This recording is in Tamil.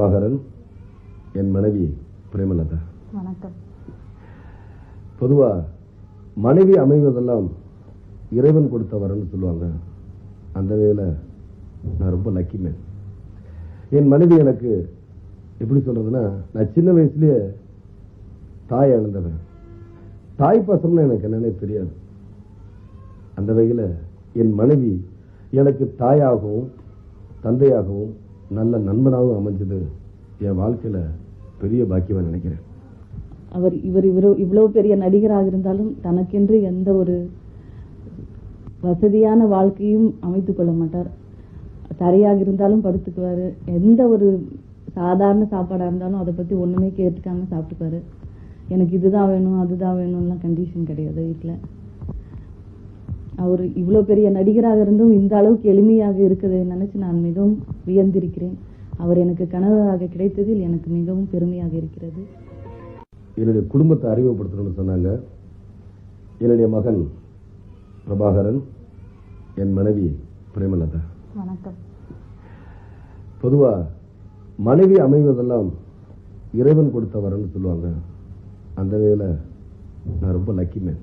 பிரபாகரன் என் மனைவி பிரேமலதா. வணக்கம். பொதுவா மனைவி அமைவதெல்லாம் இறைவன் கொடுத்த வரன்னு சொல்லுவாங்க. அந்த வேலை நான் ரொம்ப லக்கி மேன் என் மனைவி எனக்கு எப்படி சொல்றதுன்னா நான் சின்ன வயசுலயே தாய் இழந்தவன். தாய் பாசம்னு எனக்கு என்னன்னே தெரியாது. அந்த வகையில் என் மனைவி எனக்கு தாயாகவும் தந்தையாகவும் நல்ல நண்பனாகவும் அமைஞ்சது என் வாழ்க்கையில பெரிய பாக்கியமா நினைக்கிறேன். அவர் இவர் இவரோ இவ்வளவு பெரிய நடிகராக இருந்தாலும் தனக்கென்று எந்த ஒரு வசதியான வாழ்க்கையும் அமைத்துக் கொள்ள மாட்டார். தரையாக இருந்தாலும் படுத்துக்குவாரு. எந்த ஒரு சாதாரண சாப்பாடாக இருந்தாலும் அதை பத்தி ஒண்ணுமே கேட்டுக்காம சாப்பிட்டுக்குவாரு. எனக்கு இதுதான் வேணும் அதுதான் வேணும்லாம் கண்டிஷன் கிடையாது வீட்டில் அவர் இவ்வளவு பெரிய நடிகராக இருந்தும் இந்த அளவுக்கு எளிமையாக இருக்கிறதை நினைச்சு நான் மிகவும் வியந்திருக்கிறேன். அவர் எனக்கு கணவராக கிடைத்ததில் எனக்கு மிகவும் பெருமையாக இருக்கிறது. என்னுடைய குடும்பத்தை அறிமுகப்படுத்தணும்னு சொன்னாங்க. என்னுடைய மகன் பிரபாகரன் என் மனைவி பிரேமலதா. வணக்கம். பொதுவா மனைவி அமைவதெல்லாம் இறைவன் கொடுத்த வரன்னு சொல்லுவாங்க. அந்த வேலை நான் ரொம்ப லக்கி மேன்